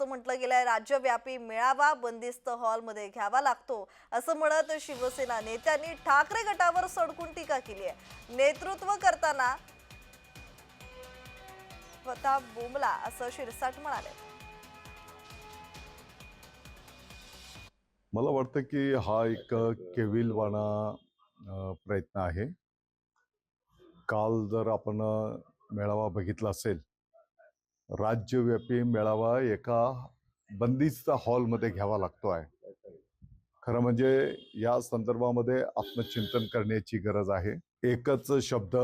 असं म्हटलं गेलंय राज्यव्यापी मेळावा बंदिस्त हॉलमध्ये घ्यावा लागतो. असं म्हणत शिवसेना नेत्यांनी ठाकरे गटावर सडकून टीका केली आहे. नेतृत्व करताना स्वतः बोंबला असं शिरसाट म्हणाले. मला वाटतं की हा एक केविलवाणा प्रयत्न आहे. काल जर आपण मेळावा बघितला असेल राज्यव्यापी मेळावा एका बंदिस्त हॉलमध्ये घ्यावा लागतो आहे. खरं म्हणजे या संदर्भामध्ये आत्मचिंतन करण्याची गरज आहे. एकच शब्द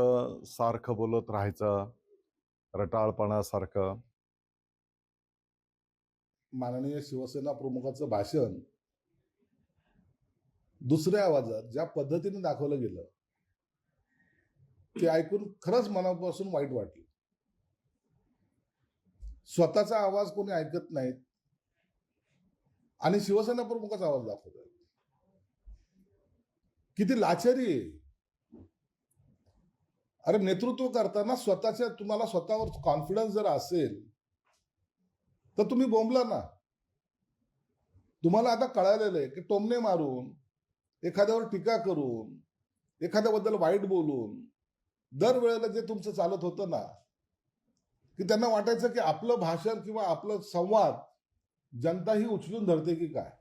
सारखं बोलत राहायचं रटाळपणासारखं. माननीय शिवसेना प्रमुखाचं भाषण दुसऱ्या आवाजात ज्या पद्धतीने दाखवलं गेलं ते ऐकून खरंच मनापासून वाईट वाटलं. स्वतःचा आवाज कोणी ऐकत नाहीत. आणि शिवसेना प्रमुखाचा आवाज दाखवत आहेत. किती लाचारी अरे नेतृत्व करताना स्वतःच्या तुम्हाला स्वतःवर कॉन्फिडन्स जर असेल तर तुम्ही बोंबला ना. तुम्हाला आता कळालेलं आहे की टोमणे मारून एखाद्यावर टीका करून एखाद्याबद्दल वाईट बोलून दरवेळेला जे तुमचं चालत होतं ना की त्यांना वाटायचं की आपलं भाषण किंवा आपलं संवाद जनता ही उचलून धरते की काय?